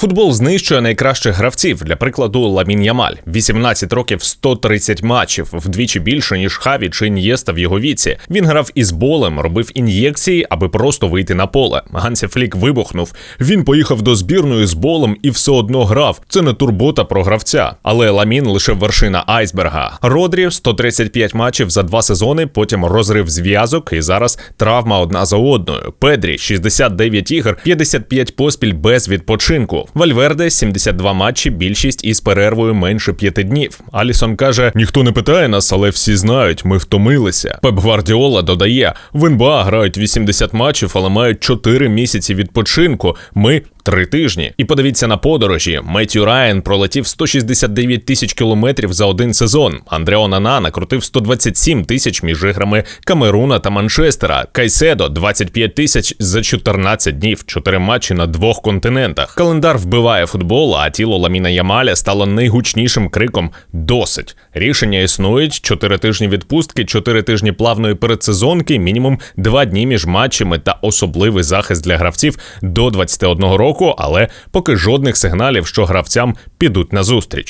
Футбол знищує найкращих гравців. Для прикладу, Ламін Ямаль 18 років 130 матчів, вдвічі більше ніж Хаві чи Ін'єста в його віці. Він грав із болем, робив ін'єкції, аби просто вийти на поле. Гансі Флік вибухнув. Він поїхав до збірної з болем і все одно грав. Це не турбота про гравця. Але Ламін лише вершина айсберга. Родрі 135 матчів за два сезони, потім розрив зв'язок, і зараз травма одна за одною. Педрі 69 ігор, 55 поспіль без відпочинку. Вальверде 72 матчі, більшість із перервою менше п'яти днів. Алісон каже: ніхто не питає нас, але всі знають, ми втомилися. Пеп Гвардіола додає: в НБА грають 80 матчів, але мають 4 місяці відпочинку. Ми. Три тижні. І подивіться на подорожі. Меттю Райан пролетів 169 тисяч кілометрів за один сезон. Андрео Нана накрутив 127 тисяч між іграми Камеруна та Манчестера. Кайседо 25 тисяч за 14 днів, 4 матчі на двох континентах. Календар вбиває футбол, а тіло Ламіна Ямаля стало найгучнішим криком досить. Рішення існують: 4 тижні відпустки, 4 тижні плавної передсезонки, мінімум 2 дні між матчами та особливий захист для гравців до 21 року, але поки жодних сигналів, що гравцям підуть на зустріч.